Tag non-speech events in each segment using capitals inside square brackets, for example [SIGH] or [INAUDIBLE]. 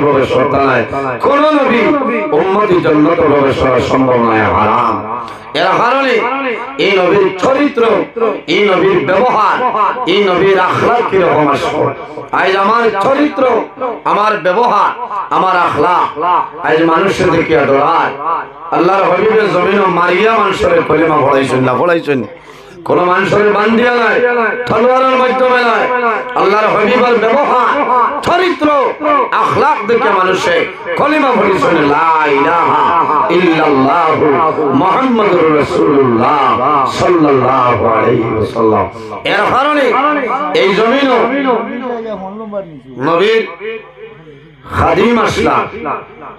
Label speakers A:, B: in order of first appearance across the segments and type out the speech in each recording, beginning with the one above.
A: করতে নাই কোন নবী উম্মতি জন্নত প্রবেশ করা সম্ভব নয় হারাম চরিত্র আমার ব্যবহার, আমার আজ মানুষের আল্লাহর হবিবের জমিন মারিয়া মানুষের কলিমা পড়াইছেন না, পড়াইছেন কোন মানুষের বান্ধিয়া নাই, তলোয়ারের মাধ্যমে নাই। আল্লাহর হবিবের ব্যবহার, চরিত্র আখলাক দেখে মানুষে কলিমা পড়িয়েছেন লা ইলাহা ইল্লাল্লাহু মুহাম্মাদুর রাসূলুল্লাহ সাল্লাল্লাহু আলাইহি ওয়াসাল্লাম। এর কারণে এই জমিনও নবীর খাদিম আসলাম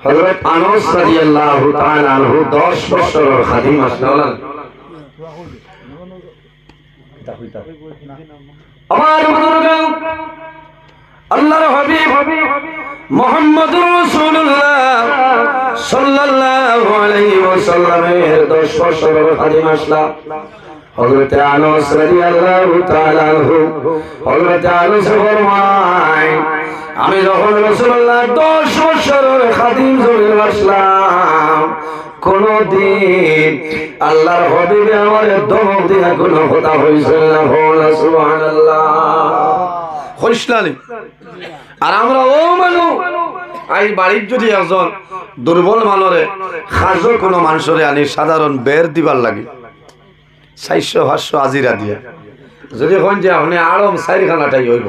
A: হযরত আনাস রাদিয়াল্লাহু তাআলা আনহু 10 বছরের খাদিম আসলাম আমার বুজুর্গান আল্লাহর হাবিব মুহাম্মদুর রাসূলুল্লাহ সাল্লাল্লাহু আলাইহি ওয়াসাল্লামের 10 বছরের হযরত আনাস রাদিয়াল্লাহু তাআলা হযরত আনাস ফরমায়, আমি যখন রাসূলুল্লাহ 10 বছরের খাদিম জমিন আসলাম কোনদিন আল্লাহর হবিবে আমার দিয়া কথা হইছে না হইসলানি আর আমরা ও মানু, আই বাড়ির যদি একজন দুর্বল মানরে খাজো কোনো মানুষরে আনি সাধারণ বের দিবার লাগে। চারশো, পাঁচশো আজিরা দিয়া। যদি কোন যে আপনি আড়ম চারিখানাটাই হইব।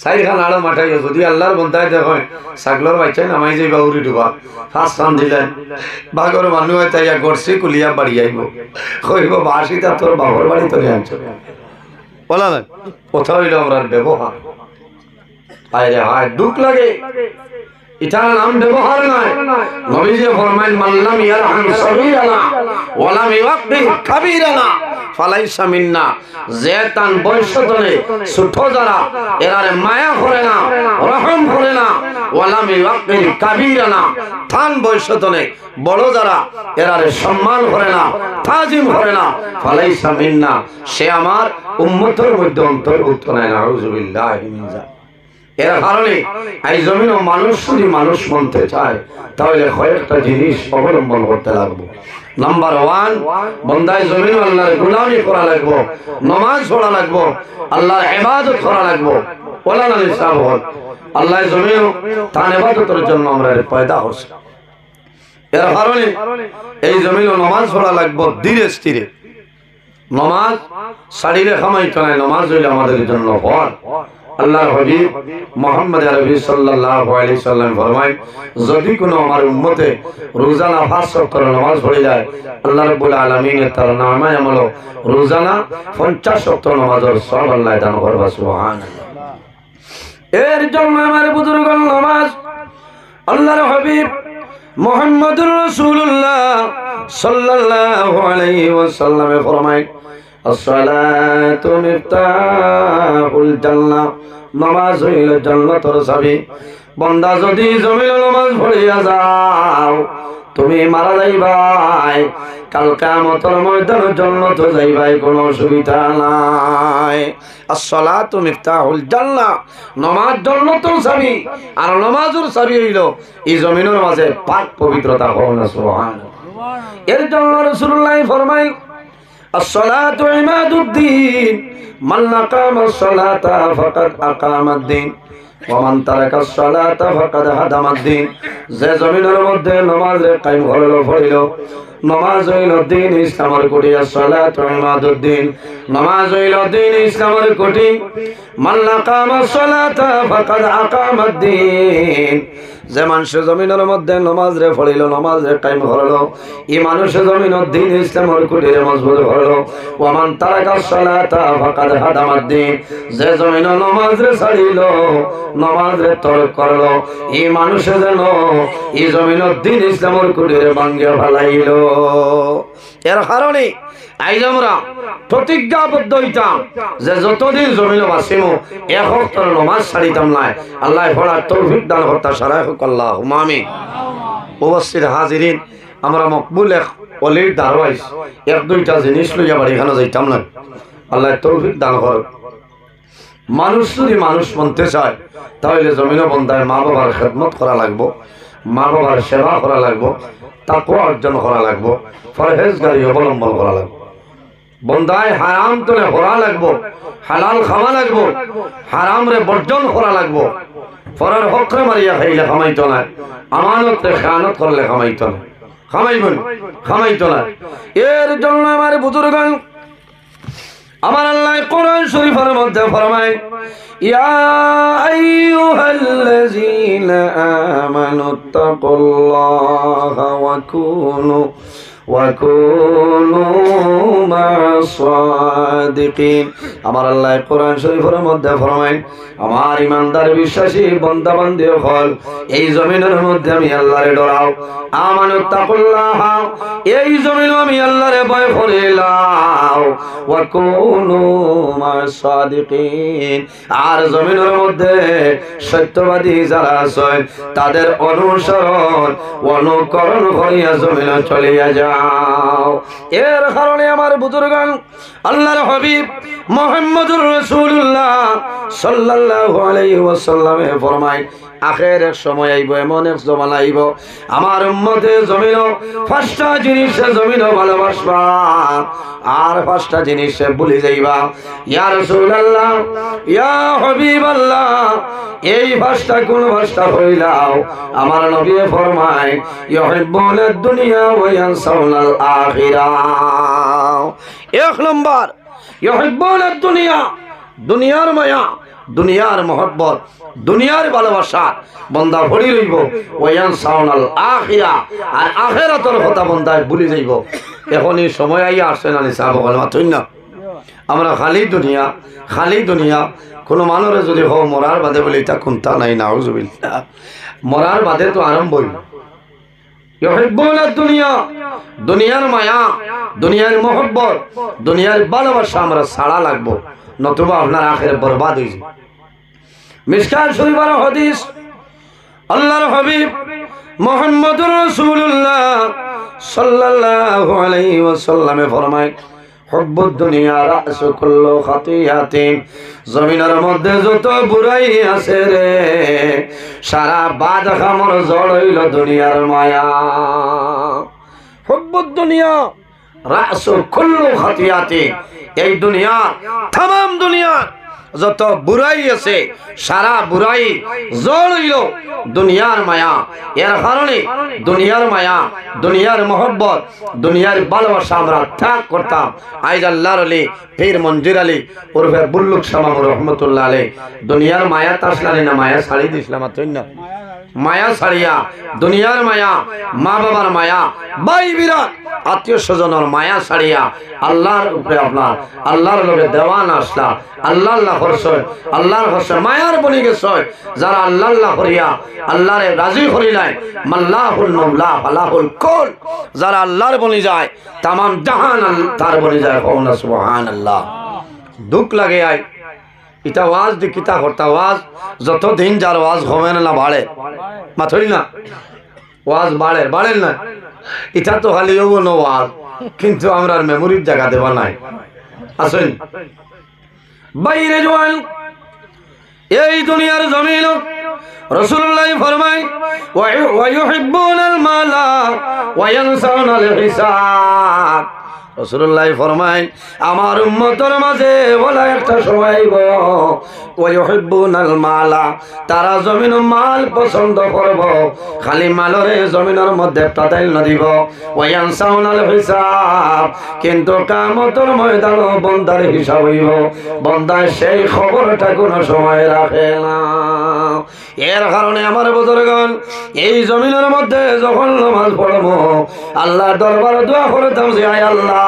A: চারিখান আড়ম আটাই যদি আল্লাহর বন্ধায় দেখেন ছাগলর বাচ্চাই নামাই যাইবা উড়ি ডুবা ফাঁস খান দিলেন বাঘর মানুষ তাইয়া গড়ছি কুলিয়া বাড়ি আইব কইব বাসিটা তোর বাবর বাড়ি তোরে আনছ। বলা না কথা হইল আমরা ব্যবহার আরে হায় দুঃখ লাগে। এটার নাম ব্যবহার নয় নবীজি ফরমাইন মাল্লাম ইয়ারহাম সগীরানা ওয়ালাম ইওয়াক্বিহ কাবীরানা ফালাইসা মিন্না। জেতান বয়সতনে ছোট যারা, এরারে মায়া করে না, রহম করে না ওয়ালাম কাবিরা না। থান বয়সতনে বড় যারা, এরারে সম্মান করে না, তাজিম করে না। ফালাইসা মিন্না। সে আমার উম্মতের মধ্যে অন্তর্ভুক্ত নয় না এর কারণে এই জমিন মানুষ, যদি মানুষ মানতে চায়, তাহলে কয়েকটা জিনিস অবলম্বন করতে লাগবো। নাম্বার ওয়ান বন্দায় জমিন আল্লাহর গুলামি করা লাগবো। নমাজ পড়া লাগবো। আল্লাহর ইবাদত করা লাগবো। ওলা না নিসাব হল আল্লাহ জমিন তার ইবাদতের জন্য আমরা পয়দা হচ্ছে এর কারণে এই জমিন নমাজ পড়া লাগবো ধীরে স্থিরে। নমাজ শারীরে খামাই কানায় নমাজ হইলে আমাদের জন্য হওয়ার। আল্লাহর হাবিব মোহাম্মদ আরবি সাল্লাল্লাহু আলাইহি সাল্লাম ফরমায়, যদি কোনো আমার উম্মতে রোজানা পাঁচ ওয়াক্ত নামাজ পড়ে যায়, আল্লাহ রাব্বুল আলামিন তার নামায় আমল রোজানা 50 ওয়াক্ত নামাজের সব আল্লাহ দান করবে, সুবহানাল্লাহ। এর জন্য আমার বুজুর্গ নামাজ আল্লাহর হাবিব মোহাম্মদুর রাসূলুল্লাহ সাল্লাল্লাহু আলাইহি ওয়াসাল্লামে ফরমায় আসসালাতু মিফতাহুল জান্নাহ। নামাজ হইল জান্নাতের চাবি। বান্দা যদি জমিল নামাজ পড়িয়া যাও, তুমি মারা যাইবাই কাল কামতর ময়দান জন্নত যাইবাই, কোনো অসুবিধা নাই। আসসালাতু মিফতাহুল জান্নাহ। নামাজ জন্নতর চাবি। আর নামাজের চাবি হইল এই জমিনের মাঝে পাক পবিত্রতা হও না, সুবহানাল্লাহ। এর জন্য রাসূলুল্লাহ ফরমায় الصلاة عماد الدين من أقام الصلاة فقد أقام الدين ومن ترك الصلاة فقد هدم الدين যে জমিনের মধ্যে নামাজ কায়েম করল পড়িল নামাজ হইল দিন, ইসলামের কোটি সালাত ইমাদুদ্দিন নামাজ হইল দিন, ইসলামের কোটি। যে মানুষ জমিনের মধ্যে নমাজ রে ফলিল নমাজ রে টাইম হলো ই মানুষ জমিনের দিন, ইসলামের কুটিরে মজবুত হলো ওমান তারাকা সালাতা ফাকাদ হাদামাদ্দিন যে জমিন নমাজ রে ছাড়িল নমাজ রে তরক করল এই মানুষ যেন এই জমিনের দিন, ইসলামের কুটিরে ভাঙ্গিয়া ফেলাইল। এর কারণে আইজ আমরা প্রতিজ্ঞাবদ্ধ হইতাম যে যতদিন জমিন বাসিম এক নমাজ ছাড়িতাম নাই। আল্লাহ ভরার তৌফিক দান কর্তা সারাই হোক আল্লাহ হুমামি উপস্থিত হাজিরিন, আমরা মকবুল এক অলির দারওয়াইস এক, দুইটা জিনিস লইয়া বাড়ি এখানে যাইতাম না। আল্লাহ তৌফিক দান কর মানুষ যদি মানুষ মানতে চায়, তাহলে জমিন বন্ধায় মা বাবার খেদমত করা লাগবো মা বাবার সেবা করা লাগবো। তাকে অর্জন করা লাগবো, পরহেজগারি অবলম্বন করা লাগবো। বন্দায় হারাম তোলে হরা লাগবো, হালাল খাওয়া লাগবো হারাম রে বর্জন করা লাগবো। পরের হকরে মারিয়া খাইলে খামাইতো না আমানত রে খেয়ানত করলে খামাইতো না। খামাইবেন, খামাইতো না। এর জন্য আমার বুজুর্গান আমার আল্লাহ কোরআন শরীফের মধ্যে ফরমায় ইয়া আইয়ুহাল্লাযীনা আমানুত্তাকুল্লাহা ওয়া কুনু আমার আল্লাহ কোরআন শরীফের মধ্যে ফরমায় আমার ইমানদার বিশ্বাসী বান্দা বান্দি হল, এই জমিনের মধ্যে আমি আল্লাহরে ডরাও। আমানু তাকুল্লাহ, এই জমিন আমি আল্লাহরে ভয় করিলাম ওয়া কুনু মা'আস সাদিকিন। আর জমিনের মধ্যে সত্যবাদী যারা আছেন, তাদের অনুসরণ, অনুকরণ করিয়া জমিনে চলিয়া যাও এর কারণে আমার বুজুর্গান আল্লাহর হাবিব মোহাম্মদুর রাসূলুল্লাহ সাল্লাল্লাহু আলাইহি ওয়াসাল্লামে ফরমায়, আখের এক সময় আইব, এমন এক জমান আইব, আমার উম্মতে জমিন পাঁচটা জিনিস জমিন ভালোবাসবা, আর পাঁচটা জিনিস ভুলে যাইবা। ইয়া রাসূলুল্লাহ, ইয়া হাবিবাল্লাহ, এই ভাষটা কোন ভাষটা হইলাও। আমার নবী ফরমায়, ইউহিব্বুনা দুনিয়া ওয়া এক নম্বর দুনিয়া, দুনিয়ার মায়া, দুনিয়ার মহব্বত, দুনিয়ার ভালোবাসা। বন্দা ভরি রইব, ওয়ান সাউনাল আখিরা, আর আখিরাতের কথা বন্দায় ভুলি যাইব। এখনই সময় আইয়া আসছে না নিসা বল আমরা খালি দুনিয়া খালি দুনিয়া, কোনো মানুষের যদি হো মরার বাদে বলে, এটা কোনটা নাই না মরার বাদে তো আরম্ভই। ইউহিব্বুনা দুনিয়া দুনিয়ার মায়া, দুনিয়ার মহব্বত, দুনিয়ার ভালোবাসা আমরা সাড়া লাগবো। নতুবা আপনার আখের বরবাদ হয়েছে মিসকাল শরীফার হদিস, আল্লাহর হাবিব মোহাম্মদ রসুল্লাহ সাল্লাহ আলাইহি ওয়াসাল্লামে ফরমায় হব্বুদ দুনিয়া রাসু কুল্লু খাতিয়াতিন। জমিনের মধ্যে যত বুড়াই আছে রে, সারা বাদ খামর জড় হইল দুনিয়ার মায়া। হব্বুদ দুনিয়া রাসু কুল্লু খাতিয়াতি এই দুনিয়া তাম দুনিয়া যত বুড়াই আছে, সারা বুড়াই জল দুনিয়ার মায়া। এর কারণে দুনিয়ার মায়া, দুনিয়ার মহব্বত, দুনিয়ার ভালোবাসা আমরা ত্যাগ করতাম। আইজ আল্লাহর আলী ফির মঞ্জির আলী ওরফে বুল্লুক সামাম রহমতুল্লাহ আলী। দুনিয়ার মায়া তাসলালী না, মায়া ছাড়ি দিছিলাম না মায়া ছাড়িয়া, দুনিয়ার মায়া মা বাবার মায়া বাই বিরাট আত্মীয় স্বজনের মায়া ছাড়িয়া আল্লাহর উপরে আপনার, আল্লাহর লোকে দেওয়ান আসলা আল্লাহ আল্লাহ হরসয় আল্লাহর হরসয় মায়ার বনি গেছয় যারা আল্লাহ আল্লাহ করিয়া আল্লাহরে রাজি করিলাই মাল্লাহুল মাওলা, ফালাহুল কুল, যারা আল্লাহর বনি যায় তাম জাহান তার বনি যায় কওনা সুবহানাল্লাহ। দুঃখ লাগে আয় ইটা ওয়াজ দি কিতা করতা? ওয়াজ যত দিন যার ওয়াজ হবে না বাড়ে। মাথরি না? ওয়াজ বাড়ে বাড়েন না? ইটা তো খালি ও নো কিন্তু আমরা মেমোরির জায়গা দেওয়া নাই। আসেন। বাইরে জোয়ান, এই দুনিয়ার জমিন রসুল্লাহ ফরমাই ওয়ায়ুহিব্বুনাল মালা ওয়ায়ানসাউনাল হিসাব। রসুল্লাহ ফরমাই আমার উম্মতর মাঝে বলা একটা সময় আইব। ওয়ায়ুহিব্বুনাল মালা, তারা জমিন মাল পছন্দ করব। খালি মালরে জমিনের মধ্যে প্রাধান্য দিব। হিসাব, কিন্তু কামতর ময়দান বন্দার হিসাব হইব। বন্দায় সেই খবরটা কোনো সময় রাখে না। এর কারণে আমার বুজুর্গণ, এই জমিনের মধ্যে যখন নামাজ পড়ব আল্লাহ দরবার দোয়া করতাম যে, আয় আল্লাহ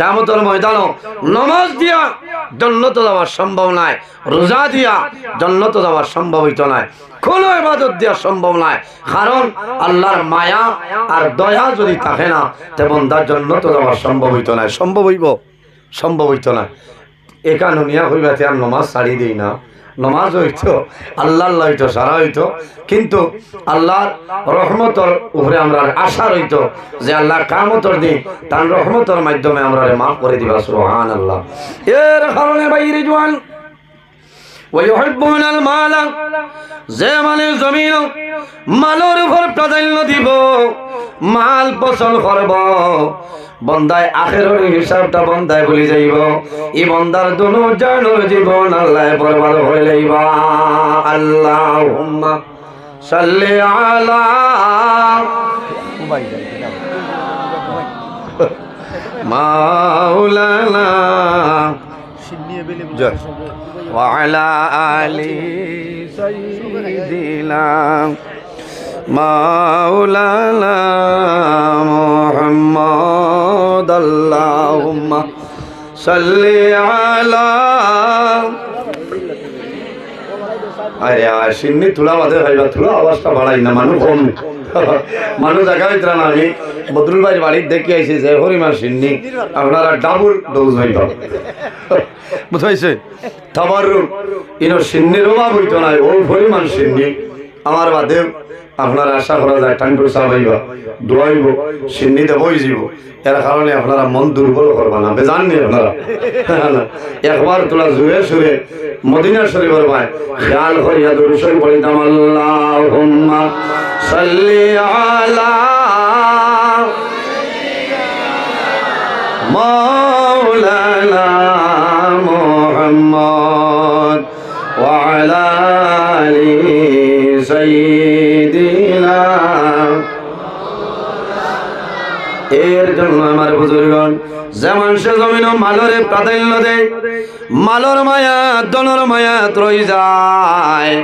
A: কামতর ময়দান নমাজ দিয়া জন্নত যাওয়ার সম্ভব নাই রোজা দিয়া জন্নত যাওয়ার সম্ভব হইত নাই কোনো ইবাদত দেওয়া সম্ভব নাই কারণ আল্লাহর মায়া আর দয়া যদি থাকে না, তে বন্দার জন্নত সম্ভব হইত নাই সম্ভব হইব? সম্ভব হইত না। এখানে নিয়া হইবাতে আর নমাজ ছাড়িয়ে দিই না। নমাজ হইতো আল্লাহ হইতো সারা হইতো কিন্তু আল্লাহর রহমতর উপরে আমরা আশা রইতো যে আল্লাহর কামতর দিন তার রহমতর মাধ্যমে আমরা মাফ করে দিবা সুবহান আল্লাহ এর কারণে বাইরে জোয়ান ويحبون المال যে মানে জমিন মালের উপর প্রাধান্য দিব মাল পছন্দ করব বন্দায় আখেরের হিসাবটা বন্দায় বলি যাইব ই বন্দার দুনো জানুর জীবন আল্লাহ বরবাদ হয়ে যাইবা আল্লাহুম্মা সাল্লি আলা মাওলানা জয় وعلى آل سيدنا মাওলানা মোহাম্মদ আল্লাহুম্মা সাল্লি আলা আরে আসিনি তুলা বাদে ভাইবা তুলা অবস্থা বাড়াই না, মানুষ কম মানুষ দেখা হইতে না আমি। বদরুল ভাই বাড়ির দেখে আইসি যে হরিমা সিন্নি, আপনারা ডাবুর ডোজ হইব বুঝাইছে? তাবার ইনো সিন্নির অভাব হইতো না ও হরিমান সিন্নি। আমার বাদেও আপনার আশা করা যায় টাঙ্কুর চাবাইবা দোয়াইব সিন্নিতে বই যাব এর কারণে আপনারা মন দুর্বল করবা না বেজাননি আপনারা একবার তোলা জুড়ে সুরে মদিনা শরীফের ভাই খেয়াল করিয়া দুরুশন পড়িতাম আল্লাহুম্মা সাল্লি আলা مولانا محمد وعلى آل سيدنا এর জন্য আমার বুজুর্গণ যেমন সে জমিন মালরে প্রাধান্য দেয়, মালর মায়া দনর মায়া ত্রই যায়।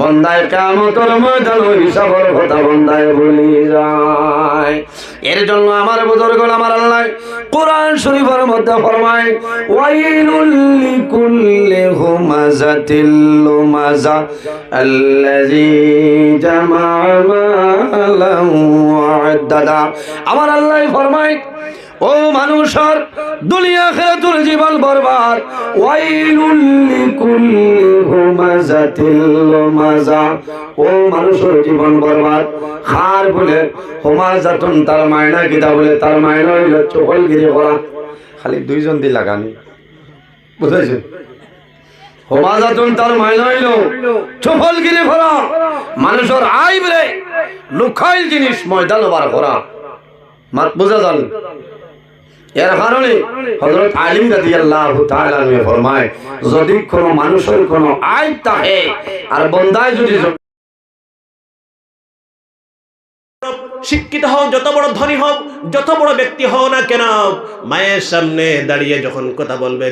A: বন্দায় কামতর ময়দান হিসাবর কথা বন্দায় বলি যায়। এর জন্য আমার বুজুর্গ আমার আল্লাহ কোরআন শরীফের মধ্যে ফরমায়, ওয়াইলুল লিকুল্লি হুমাজাতিল লুমাজা আল্লাযী জামা মালান ওয়া'দাদা আমার আল্লাহ ফরমায় ও মানুষের দুনিয়া খেরাতুর জীবন লুমাজা। ও মানুষের জীবন বরবাদ। খার বলে হুমাজাতুন, তার মায়না কিতা বলে, তার মায়না হইল চকলগিরি করা। খালি দুইজন দি লাগানি। করা। মানুষের আইব রে লুকাইল জিনিস ময়দান বার করা। মাত বুঝা যান? এর কারণে আলী ফরমায়, যদি কোন মানুষের কোন আর যদি
B: শিক্ষিত হও, যত বড় ধনী হও, যত বড় ব্যক্তি হও না কেন, মায়ের সামনে দাঁড়িয়ে যখন কথা বলবে,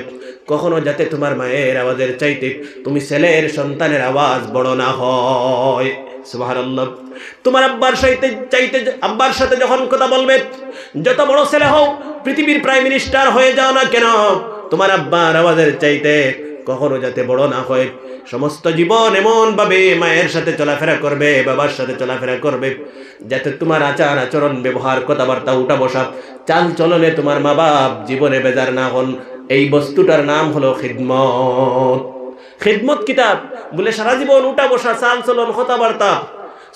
B: কখনো যাতে তোমার মায়ের আওয়াজের চাইতে তুমি ছেলের সন্তানের আওয়াজ বড় না হয়। সুবহানাল্লাহ। তোমার আব্বার সাথে চাইতে আব্বার সাথে যখন কথা বলবে, যত বড় ছেলে হও, পৃথিবীর প্রাইম মিনিস্টার হয়ে যাও না কেন? তোমার আব্বার আওয়াজের চাইতে কখনো যাতে বড় না হয়। সমস্ত জীবন এমন ভাবে মায়ের সাথে চলাফেরা করবে, বাবার সাথে চলাফেরা করবে, যাতে তোমার আচার আচরণ, ব্যবহার, কথাবার্তা উঠা বসা চাল চলনে তোমার মা বাপ জীবনে বেজার না হন। এই বস্তুটার নাম হলো খিদমত। খিদমত কিতাব, বলে সারা জীবন উঠা বসা, চাল চলন, কথাবার্তা,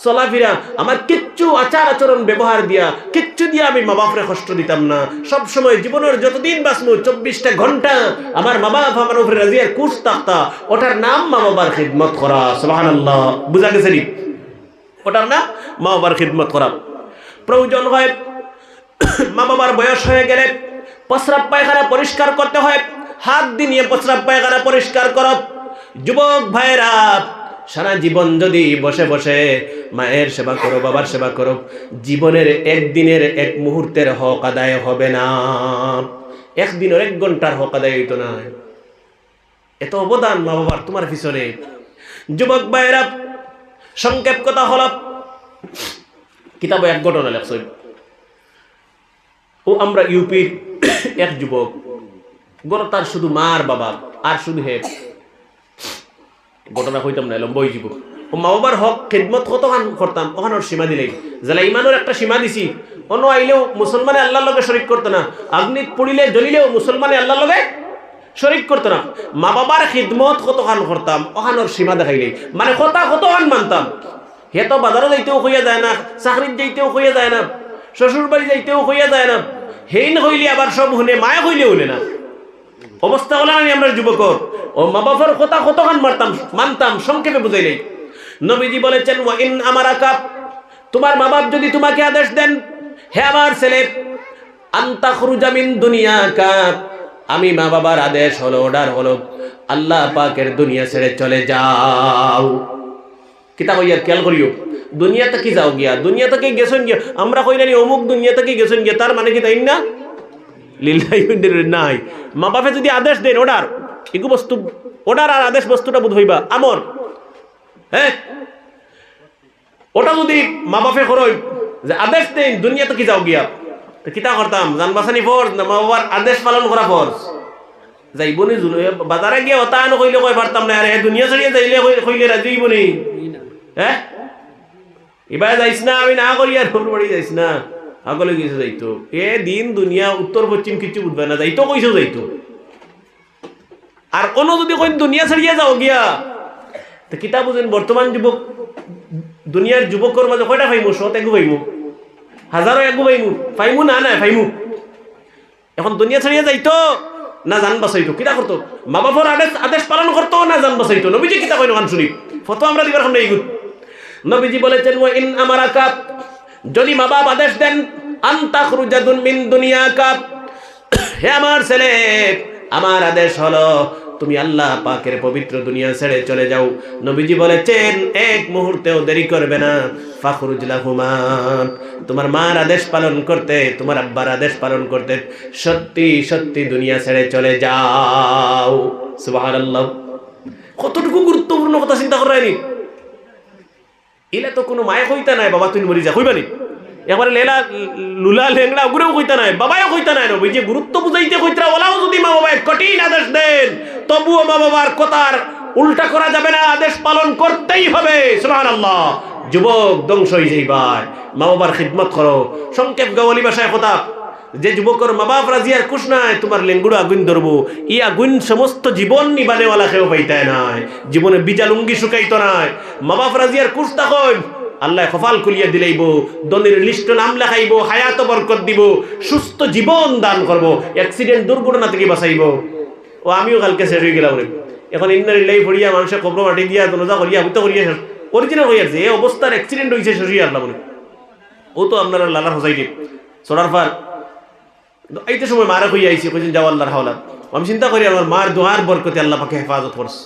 B: চলাফেরা, আমার কিচ্ছু আচার আচরণ ব্যবহার দিয়া, কিচ্ছু দিয়া আমি মা বাপরে কষ্ট দিতাম না। সব সময় জীবনের যতদিন বাঁচবো, চব্বিশটা ঘণ্টা আমার মা বাপ আমার উপরে রাজিয়ার কুশ তাক্তা, ওটার নাম মা বাবার খিদমত করা সুবাহান আল্লাহ বুঝা গেছে ওটার নাম মা বাবার খিদমত করা। প্রয়োজন হয়, মা বাবার বয়স হয়ে গেলে প্রস্রাব পায়খানা পরিষ্কার করতে হয়, হাত দিয়ে প্রস্রাব পায়খানা পরিষ্কার করো। যুবক ভাইরা সারা জীবন যদি বসে বসে মায়ের সেবা করো, বাবার সেবা করো, জীবনের একদিনের এক মুহূর্তের হক আদায় হবে না। একদিনের এক ঘণ্টার হক আদায় হইতো না। এত অবদান মা বাবার তোমার পিছনে। যুবক ভাইয়েরা, সংক্ষেপ কথা হল, কিতাবে এক ঘটনা লেখছ। ও আমরা ইউপির এক যুবক গড় তার শুধু মার বাবা, আর শুধু হে ঘটনা হইতাম না, লম্বই যুবক ও মা বাবার হক, খেদমত কত খান করতাম, ওখানোর সীমা দিলেই। জেলা ইমানোর একটা সীমা দিছি। অন্য আইলেও মুসলমানে আল্লাহর লগে শরিক করতো না। আগ্নিত পড়িলে জ্বলিলেও মুসলমানে আল্লাহর লগে শরিক করতো না। মা বাবার খিদমত কত খান করতাম, ওখানোর সীমা দেখাইলেই। মানে কথা কত খান মানতাম। হে তো বাজারও যাইতেও হইয়া যায় না, চাকরিত যাইতেও হইয়া যায় না শ্বশুর বাড়ি যাইতেও হইয়া যায় না। হেইন হইলে আবার সব শুনে, মায়া হইলে হইলে না। অবস্থা হলো আমি আমরা যুবকর। ও মা বাবার কথা কতক্ষণ মারতাম, মানতাম, সংক্ষেপে বুঝাইলেই নবীজি বলেছেন ওয়া ইন আমার আকাপ তোমার মা বাপ যদি তোমাকে আদেশ দেন, হে আমার ছেলে, আন্তা খুরুজামিন দুনিয়া কাপ আমি মা বাবার আদেশ হলো, অর্ডার হলো, আল্লাহ পাকের দুনিয়া ছেড়ে চলে যাও। কিতা কইয়া খেয়াল করিও দুনিয়া থেকে যাও গিয়া দুনিয়া থেকে গেছেন গিয়া, আমরা কইলানি অমুক দুনিয়া থেকে গেছেন গিয়া, তার মানে কি তাই না? নাই মা বাপে যদি আদেশ দেন অর্ডার এগু বস্তু অর্ডার আর আদেশ বস্তুটা বোধ হইবা আমর হ্যাঁ? ওটা যদি মা বাপে করই যে আদেশ দেন, দুনিয়াতে কি যাও গিয়া? তো কিতা করতাম? জান বাসানি ফরজ না মা বাবার আদেশ পালন করা ফরজ? যাইবনি জুল বাজারে গিয়ে ওটা আনো কইলে কই পারতাম না, আরে দুনিয়া ছাড়িয়ে যাইলে কই- কইলে রাজি হইবনি হ্যাঁ? এবার যাইস না, আমি না করি আর বাড়ি যাইস না। আগলে গেছে যাইতো। এ দিন দুনিয়া, উত্তর পশ্চিম কিছু বুঝবে না, যাইতো কইছো যাইতো। আর কোন যদি কই দুনিয়া ছাড়িয়ে যাও গিয়া। তো কিতা বুঝেন, বর্তমান যুবক, দুনিয়ার যুবকর মাঝে কয়টা পাইমু শত এগু পাইমু হাজারো এগু পাইমু পাইমু না না পাইমু এখন দুনিয়া ছাড়িয়ে যাইতো না জান বাসাইতো কিতা করতো মা বাবার আদেশ আদেশ পালন করতো না জান বাসাইতো নবীজি কিতা কইনো শুনি? ফটো আমরা দিবার সামনে এইগুলো নবীজি বলেছেন, ওয়া ইন আমারা কাপ যদি মা বাপ আদেশ দেন, আন্তা খুরুজাদুন মিন দুনিয়া কাপ হে আমার ছেলে, আমার আদেশ হলো, তুমি আল্লাহ পাকের পবিত্র দুনিয়া ছেড়ে চলে যাও। নবীজি বলেছেন, এক মুহূর্তেও দেরি করবে না। ফাখরুজলা হুমান তোমার মার আদেশ পালন করতে, তোমার আব্বার আদেশ পালন করতে সত্যি সত্যি দুনিয়া ছেড়ে চলে যাও। সুবহানাল্লাহ। কতটুকু গুরুত্বপূর্ণ কথা চিন্তা করায়নি ইলে তো কোনো মায়ে কইতা নাই, বাবা তুই মরি যা কইবানি একবারে লেলা, লুলা, লেংড়া উগরে কইতা নাই বাবাও কইতা নাই ওই যে গুরুত্ব বুঝাইতে কইতরা, ওলাও যদি মা বাবা কঠিন আদেশ দেন, তবুও মা বাবার কথার উল্টা করা যাবে না, আদেশ পালন করতেই হবে, সুবহানাল্লাহ। যুবক, ধ্বংস হয়ে যাইবার মা বাবার খিদমত করো। সংক্ষেপ গাওয়ালি ভাষায় কথা যে যুবকর মা বাপ রাজি আর কুশ নাই, তোমার লেঙ্গুড়ো আগুন ধরবো। ই আগুন সমস্ত জীবন নিবানেওয়ালা কেউ পাইতায় নাই। জীবনে বিজা লুঙ্গি শুকাইতো নাই। মা বাপ রাজি আর কুশ তাকন আল্লাহ কপাল খুলিয়া দিলাইব দনের লিস্ট নাম লেখাইব, হায়াত বরকত দিব, সুস্থ জীবন দান করব অ্যাক্সিডেন্ট দুর্ঘটনা থেকে বাঁচাইব। ও আমিও কালকে শেষ হয়ে গেলাম এখন ইন্নারিল্লাই ফড়িয়া মানুষের কবর মাটি দিয়া দনজা করিয়া হুতো করিয়া শেষ অরিজিনাল হয়ে আছে এই অবস্থার অ্যাক্সিডেন্ট হয়েছে শেষ হইয়া আল্লাহ বলে। ও তো আপনারা লালার হোসাইটি সোনার ফার এইতে সময় মারা কই আইছি, কইছেন যাও আল্লাহর হাওলা আমি চিন্তা করি আমার মার দোয়ার বরকতে আল্লাহ পাকে হেফাজত করছে।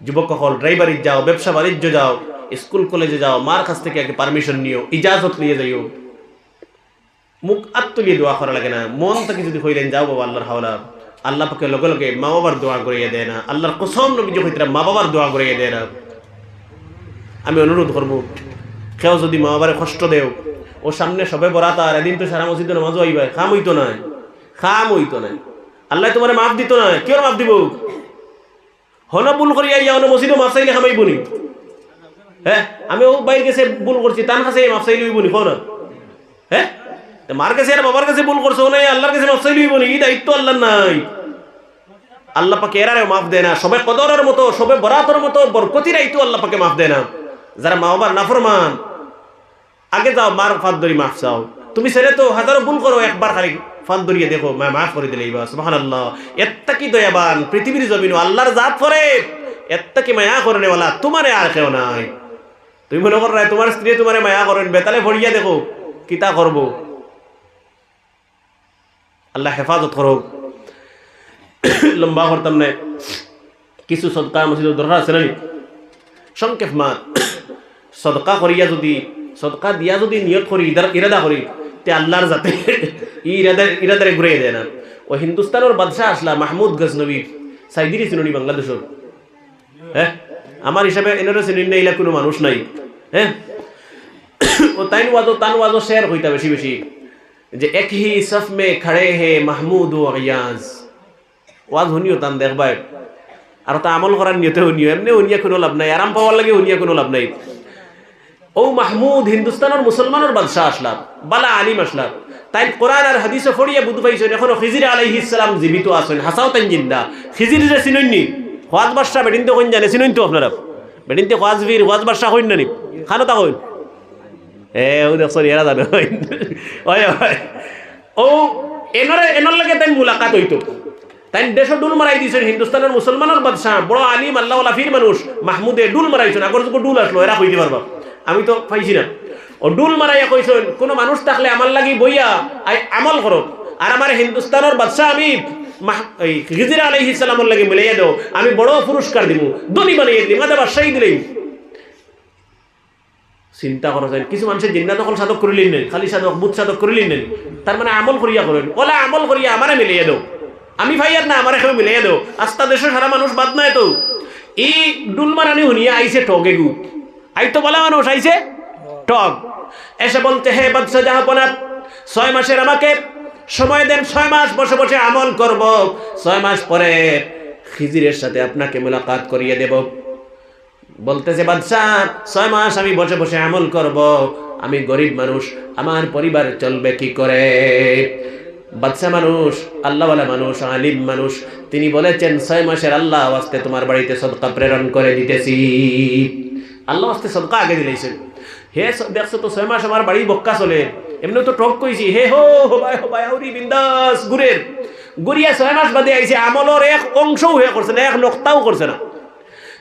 B: যুবক কখন ড্রাইভারিত যাও, ব্যবসা বাণিজ্য যাও, স্কুল, কলেজে যাও, মার কাছ থেকে আগে পারমিশন নিও, ইজাজত নিয়ে যাইও। মুখ আত্মলিয়ে দোয়া করা লাগে না। মন থেকে যদি হইলেন, যাও বাবা আল্লাহর হাওলা আল্লাহ পাকে লগে লগে মা বাবার দোয়া করিয়ে দেয় না। আল্লাহর কসম নবী যখন মা বাবার দোয়া করিয়ে দেয় না। আমি অনুরোধ করব, কেউ যদি মা বাবারে কষ্ট দেও ও সামনে সবে বরাত আর এদিন তো সারা মসজিদে নামাজও আইবা খাম হইতো নাই। খাম হইতো নাই। আল্লাহ তোমার মাফ দিত না কেউ মাফ দিব? হন ভুল করি আইয়া হন মসজিদও মাফ চাইলে খামাইব নি? হ্যাঁ আমি ও বাইর গেছে ভুল করছি তার কাছে মাফ চাইলে হইব নি কোন হ্যাঁ তা মার কাছে আর বাবার কাছে ভুল করছ নাই, আল্লাহর কাছে মাফ চাইলে হইব নি এই দায়িত্ব আল্লাহ নাই। আল্লাহ পাকে এরারে মাফ দেয় না, সবে কদরের মতো, সবে বরাতর মতো বরকতির আইতো আল্লাহ পাকে মাফ দেয় না। যারা মা বাবার নাফরমান আগে যাও, মার ফাঁদ ধরি মাফ চাও। তুমি ছেলে তো, হাজারো ভুল করো, একবার খালি ফাঁদ ধরিয়ে দেখো মাফ করে দিলে এইবার এত্তা কি দয়াবান, পৃথিবীর জমিন আল্লাহর জাত করে এত্তা কি মায়া করে নেওয়ালা তোমারে আর কেউ নাই। তুমি মনে করো তোমার স্ত্রী তোমারে মায়া করেন, বেতালে ভরিয়া দেখো কিতা করব? আল্লাহ হেফাজত করো। লম্বা করতাম না। কিছু সদকা মসজিদ দরকার আছে নি? সংক্ষেপ মা, সদকা করিয়া যদি সদকা দিয়া যদি নিয়ত করি ইরাদা করি, তে আল্লাহর যাতে ই ইরাদা ইরাদারে ঘুরে দেয় না। ও হিন্দুস্তানের বাদশাহ আসলা মাহমুদ গজনবী, সাইদিরি চিনুনি বাংলাদেশের হ্যাঁ আমার হিসাবে এনেরও চিনুন না ইলা কোনো মানুষ নাই। হ্যাঁ ও তাইন ওয়াজো তান ওয়াজো শেয়ার হইতা বেশি বেশি যে এক হি সফ মে খড়ে হে মাহমুদ ও আয়াজ ওয়াজ শুনিও তান দেখবাই আর তা আমল করার নিয়তে শুনিও, এমনি শুনিয়া কোনো লাভ নাই। আরাম পাওয়ার লাগে শুনিয়া কোনো লাভ নাই। ও মাহমুদ, হিন্দুস্তানের মুসলমানের বাদশাহ আসলাম, বালা আলিম আসলাম। তাই কোরআন আর হাদিসে ফড়িয়া বুধ পাইছেন, এখন খিজির আলাইহি ইসলাম জীবিত আছেন। হাসাও তাই জিন্দা। খিজির যে চিনইনি খোয়াজ বাদশাহ বেডিনতে কইন জানে চিনইন তো আপনারা? বেডিনতে খোয়াজ বীর খোয়াজ বাদশাহ কইন নানি খানো তা কইন? এ, ও দেখছ এরা জানে। ওই ও, এনরে, এনর লাগে তাই মুলাকাত হইতো। তাই দেশে ডুল মারাই দিয়েছেন হিন্দুস্তানের মুসলমানের বাদশাহ। বড় আলিম, আল্লাহ লাফির মানুষ, মাহমুদে ডুল মারাইছেন, আগর যখন ডুল আসলো, এরা কইতে পারবা। আমি তো পাইছি না। ও ডুল মারাইয়া কইছেন কোনো মানুষ থাকলে আমার লাগি বইয়া আই আমল করো আর আমার হিন্দুস্তানের বাদশাহ আমি মাহ- এই হিজিরা আলাইহিস সালামের লাগি মিলাইয়া দাও। আমি বড় পুরস্কার দিব দনি বানাইয়া দিই মাঝে বাদশাহী দিলেই চিন্তা করা যায় কিছু মানুষের জিন্নাত অকল সাধক করিলেন নেন খালি সাধক বুধ সাধক করিলেন নেন তার মানে আমল করিয়া করেন। ওলা আমল করিয়া আমারে মিলিয়ে দাও। আমি ভাইয়ার না আমার এখন মিলিয়ে দাও। আস্তা দেশের সারা মানুষ বাদ নাই তো। এই ডুলমারানি শুনিয়া আইছে টগে গু আই তো বলা মানুষ, আইছে? টগ এসে বলতে, হে বাদশা জাহাপনা ছয় মাসের আমাকে সময় দেন, ছয় মাস বসে বসে আমল করব। ছয় মাস পরে খিজিরের সাথে আপনাকে মোলাকাত করিয়ে দেব। বলতেছে বাদশাহ ছয় মাস আমি বসে বসে আমল করব। আমি গরিব মানুষ, আমার পরিবার চলবে কি করে? বাদশাহ মানুষ, আল্লাহওয়ালা মানুষ, আলিম মানুষ, তিনি বলেছেন, ছয় মাসের আল্লাহ আস্তে তোমার বাড়িতে সদকা প্রেরণ করে দিতেছি। আল্লাহ আস্তে সদকা আগে দিলেছেন হে দেখছ তো, ছয় মাস আমার বাড়ি বক্কা চলে। এমনি তো টক কইছি, হে হো হবাই হবাই আউরি বিন্দাস, গুরের। গুরিয়া ছয় মাস বাদে আইছে, আমলের এক অংশও হয়ে করছে না, এক নক্তাও করছে না।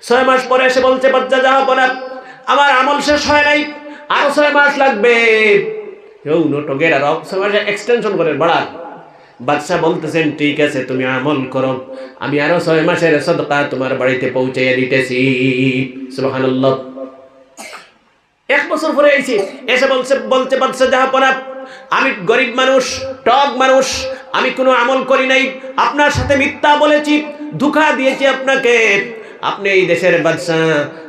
B: ছয় মাস পরে এসে বলছে, বাচ্চা যাহা বলা, আমার আমল শেষ হয় নাই, আরও ছয় মাস লাগবে। কেউ নোটকের আর ছয় মাস এক্সটেনশন করেন বাড়ান বাদশাহ বলতেছেন ঠিক আছে, তুমি আমল করো। আমি আরও ছয় মাসের সদকা তোমার বাড়িতে পৌঁছাইয়া দিতেছি। সুবহানাল্লাহ। এক বছর পরে আইছি। এসে বলছে, বলতে বাদশাহ জাহাপনা আমি গরিব মানুষ, টক মানুষ, আমি কোনো আমল করি নাই। আপনার সাথে মিথ্যা বলেছি, ধোঁকা দিয়েছি আপনাকে। আপনি এই দেশের বাদশাহ,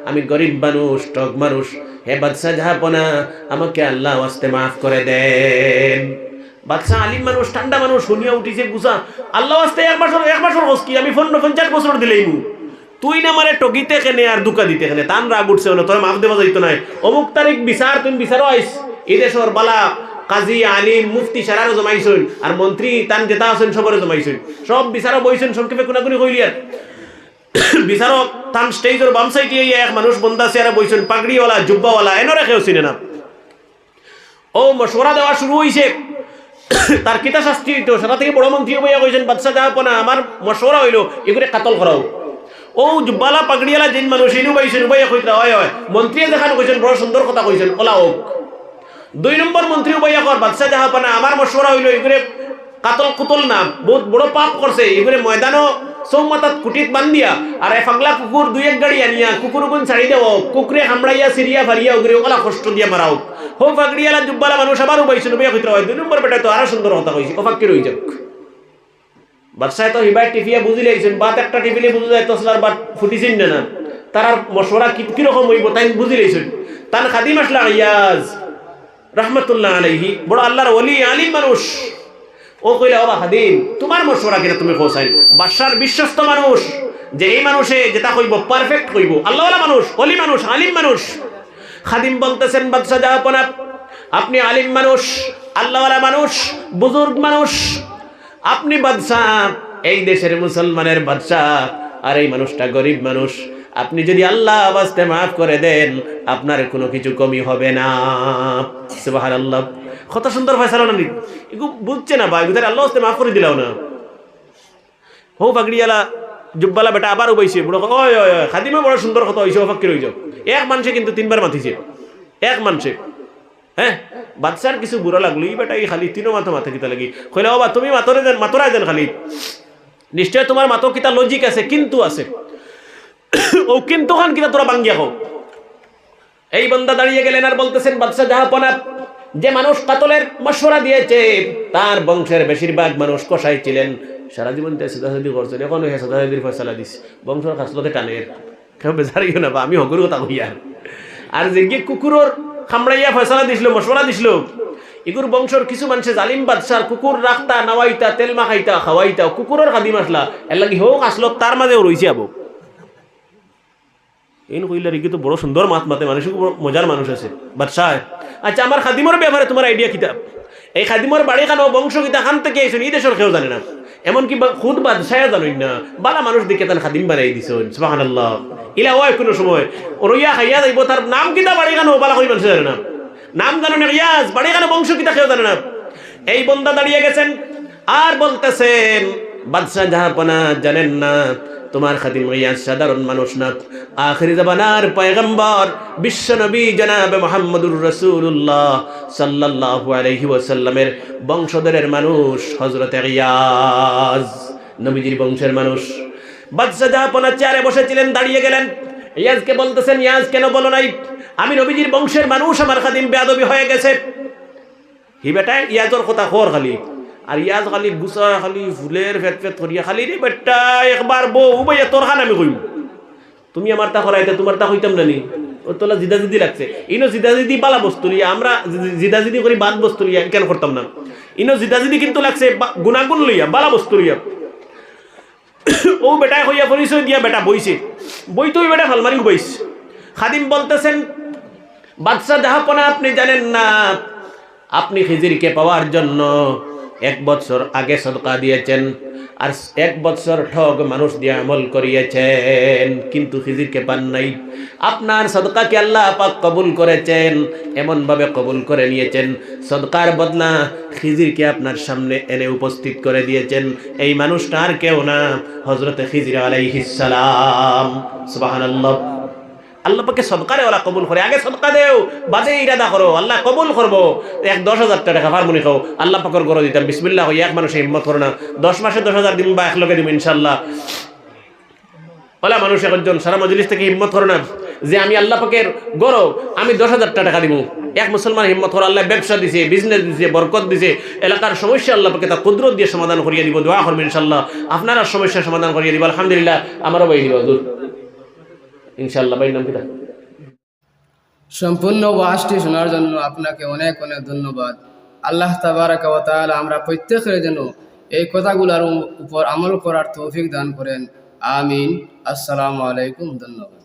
B: আমি গরিব মানুষ, টক মানুষ। হে বাদশাহ জাহাপনা আমাকে আল্লাহ আস্তে মাফ করে দেন। বাদশাহ আলিম মানুষ, ঠান্ডা মানুষ, শুনিয়া উঠিছে গুছা আল্লাহ আস্তে এক বছর এক বছর হস কি আমি পনেরো, পঞ্চাশ বছর দিলেই তুই না মারে টকিতে কেনে আর দুকা দিতে কেনে তান রাগ উঠছে না তোর মাফ দেওয়া যাইতো নাই অমুক তারিখ বিচার তুমি বিচারো আইস এই দেশের বালা কাজী, আলিম, মুফতি সারারও জমাইছেন। আর মন্ত্রী, তান জেতা আছেন, সবরে জমাইছেন। সব বিচারও বইছেন, সংক্ষেপে কোনাকুনি কইলি আর। [COUGHS] বিচারক, তান স্টেজের বাম সাইডে এক মানুষ বন্দা চেয়ারে বইছেন, পাগড়িওয়ালা, জুব্বাওয়ালা এনে রেখেও চিনে না। ও, মশওয়ারা দেওয়া শুরু হইছে। [COUGHS] তার কিতা শাস্তি হইতো সেটা থেকে বড় মন্ত্রী বইয়া কইছেন, বাদশাহ যাহাপনা আমার মশওয়ারা হইল, এগুলো কাতল করাও। ও জুব্বালা পাগড়িয়ালা যেন মানুষ ইনু পাইছেন বইয়া কইতা হয় হয়। মন্ত্রী দেখানো কইছেন বড় সুন্দর কথা কইছেন ওলা হোক দুই নম্বর মন্ত্রী বইয়া কর বাদশাহ জাহাপানা আমার মশওয়ারা হইল এগুলো কাতল কুতল না বহুত বড় পাপ করছে এগুলো ময়দানও চৌমাতাত কুটিত বান্ধিয়া আর এ ফাগলা কুকুর দুই এক গাড়ি আনিয়া কুকুর গুণ ছাড়ি দেও কুকুরে হামড়াইয়া সিরিয়া ফারিয়া ওগুলো ওলা কষ্ট দিয়া মারাও হো, ফাগড়িয়ালা জুব্বালা মানুষ আবার উবাইছিল বইয়া কইতে হয়, দুই নম্বর বেটা তো আরও সুন্দর কথা কইছে ও ফাক্কি রই যাক বাদশাহ তো হিবাই টিফিয়া বুঝি লাইছেন বাত একটা টিফিলে বুঝে যায় তসলার বাত ফুটিছেন না না? তার আর মশওয়ারা কি কীরকম হইব, তাই বুঝি লাইছেন তান খাদিম আসলা ইয়াজ, রহমতুল্লাহ আলাইহি, বড় আল্লাহর ওলি, আলিম মানুষ। ও কইলে বাবা খাদিম, তোমার মশওয়ারা কিনা তুমি কোসাই বাদশার বিশ্বস্ত মানুষ। যে এই মানুষে যেটা কইব পারফেক্ট কইব। আল্লাহওয়ালা মানুষ অলি মানুষ, আলিম মানুষ। খাদিম বলতেছেন বাদশাহ জাহাপনা আপনি আলিম মানুষ, আল্লাহওয়ালা মানুষ, বুজুর্গ মানুষ আপনি বাদশাহ, এই দেশের মুসলমানের বাদশাহ, আর এই মানুষটা গরিব মানুষ। আপনি যদি আল্লাহ আবাসতে মাফ করে দেন, আপনার কোনো কিছু কমি হবে না। আল্লাহ কত সুন্দর ফয়সালা না এগু বুঝছে না ভাই এগুলো আল্লাহ মাফ করে দিলাও না। হো পাগড়িয়ালা জুব্বালা বেটা আবার উবাইছে বুড়ো ওই ওই খাদিমে বড় সুন্দর কথা হয়েছে ফাক্কির হয়ে যাও এক মানুষে কিন্তু তিনবার মাতিছে। এক মানুষে। হ্যাঁ? বাদশার কিছু বুড়ো লাগল, এই বেটা, এই খালি তিনও মাথা মাথা কিতা লাগি? কইলে, ও তুমি মাতরে দেন মাতরাই দেন খালি। নিশ্চয় তোমার মাতো কিতা লজিক আছে, কিন্তু আছে। ও কিন্তু খান কিতা তোরা বাঙ্গিয়া হোক এই বন্দা দাঁড়িয়ে গেলেন আর বলতেছেন, বাদশাহ জাহাপনা যে মানুষ কাতলের মশওয়ারা দিয়েছে, তার বংশের বেশিরভাগ মানুষ কষাই ছিলেন। সারা জীবন সাদাসাদি করছেন, এখন হে সাদাসাদির ফয়সালা দিস বংশের খাসলতে টানের। কেউ বেজারিও না বা, আমি হগুর কথা কইয়া। আর যে কুকুরর খামড়াইয়া ফয়সালা দিছিল, মশওয়ারা দিছিল। ইগুর বংশর কিছু মানুষে জালিম, বাদশার কুকুর রাখতা, নাওয়াইতা তেল মাখাইতা খাওয়াইতা, কুকুরের খাদিম মাসলা। এর লাগি হোক আসলো তার মাঝেও রয়েছে আবো। এইন কইলে রেখে তো বড় সুন্দর মাত মাতে মানুষ মজার মানুষ আছে। বাদশাহ আচ্ছা আমার খাদিমর ব্যাপারে তোমার আইডিয়া কিতাব এই খাদিমর বাড়ি খানো বংশ কিতা খান থেকে আইসুন এই দেশের কেউ জানে না। এমনকি খুদ বাদশায়া জানোই না। বালা মানুষ দিকে তার খাদিম বানাই দিছ সুবহানাল্লাহ। ইলা ওই কোনো সময়। রইয়া খাইয়া যাইব, তার নাম কিতা বাড়ি খানো, বালা কই মানুষ জানে না। নাম জানো না, রিয়াজ, বাড়ি খানো বংশ কিতা কেউ জানে না। এই বন্দা দাঁড়িয়ে গেছেন, আর বলতেছেন বাদশাহ জাহাপনা জানেন না, তোমার খাদিম রিয়াজ সাধারণ মানুষ না। আখরি জামানার পয়গম্বর বিশ্ব নবী জনাবে মোহাম্মদুর রসুল্লাহ সাল্লাল্লাহু আলাইহি ওয়াসাল্লামের বংশধরের মানুষ, হযরত রিয়াজ নবীজির বংশের মানুষ। বাদশাহ জাহাপনা চেয়ারে বসেছিলেন, দাঁড়িয়ে গেলেন। ইয়াজকে বলতেছেন, ইয়াজ, কেন বলো নাই? আমি নবীজির বংশের মানুষ, আমার খাদিম বেয়াদবি হয়ে গেছে। হি বেটা ইয়াজর কথা খোর খালি। আর ইয়াজ খালি গুছা খালি ফুলের ফেট ফেট করিয়া খালি রে বেটা একবার বউ ভাইয়া তোর খান আমি কইম। তুমি আমার তা করাইতে তোমার তা কইতাম না নি ও, তোলা জিদা জিদি লাগছে। ইনো জিদা জিদি বালা বস্তু লিয়া আমরা জিদা জিদি করি বাদ বস্তু লিয়া কেন করতাম না? ইনো জিদা জিদি কিন্তু লাগছে গুণাগুণ লইয়া, বালা বস্তু লইয়া [COUGHS] ও বেটায় হইয়া পরিচয় দিয়া বেটা বইছে। বই তো বেটা ফালমারি বইস খাদিম বলতেছেন, বাদশাহ জাহাপনা আপনি জানেন না। আপনি খিজিরকে পাওয়ার জন্য এক বছর আগে সদকা দিয়েছেন, আর এক বছর ঠগ মানুষ দিয়ে আমল করিয়েছেন, কিন্তু খিজিরকে পান নাই। আপনার সদকাকে আল্লাহ পাক কবুল করেছেন, এমনভাবে কবুল করে নিয়েছেন। সদকার বদলা খিজিরকে আপনার সামনে এনে উপস্থিত করে দিয়েছেন। এই মানুষটা আর কেউ না হজরতে খিজির আলাইহিস সালাম। সুবহানাল্লাহ আল্লাহ পাকে সদকারে ওলা কবুল করে। আগে সদকা দেও বাজে ইরাদা করো। আল্লাহ কবুল করব। এক দশ হাজার টাকা ফার্মুনি খাও। আল্লাহ পাকর গরো দিতাম। বিসমিল্লাহ হই এক মানুষে হিম্মত করো না। দশ মাসে দশ হাজার দিন বা এক লোকে দিব ইনশাল্লাহ ওলা মানুষ একজন সারা মজলিস থেকে হিম্মত করো না যে আমি আল্লাহ পাকের গরো, আমি দশ হাজার টাকা দিব এক মুসলমান হিম্মত করো আল্লাহ ব্যবসা দিছে বিজনেস দিছে, বরকত দিছে। এলাকার সমস্যা আল্লাহ পাকে তা কুদরত দিয়ে সমাধান করিয়ে দিব। দোয়া করবেন ইনশাল্লাহ আপনারা সমস্যার সমাধান করিয়ে দিব। আলহামদুলিল্লাহ। আমারও বাই দিব ইনশাল্লাহ ভাই, নাম কিতা
C: সম্পূর্ণ ওয়াজটি শোনার জন্য আপনাকে অনেক অনেক ধন্যবাদ। আল্লাহ তাবারাক ওয়া তাআলা আমরা প্রত্যেকের জন্য এই কথাগুলোর উপর আমল করার তৌফিক দান করেন। আমিন। আসসালামু আলাইকুম, ধন্যবাদ।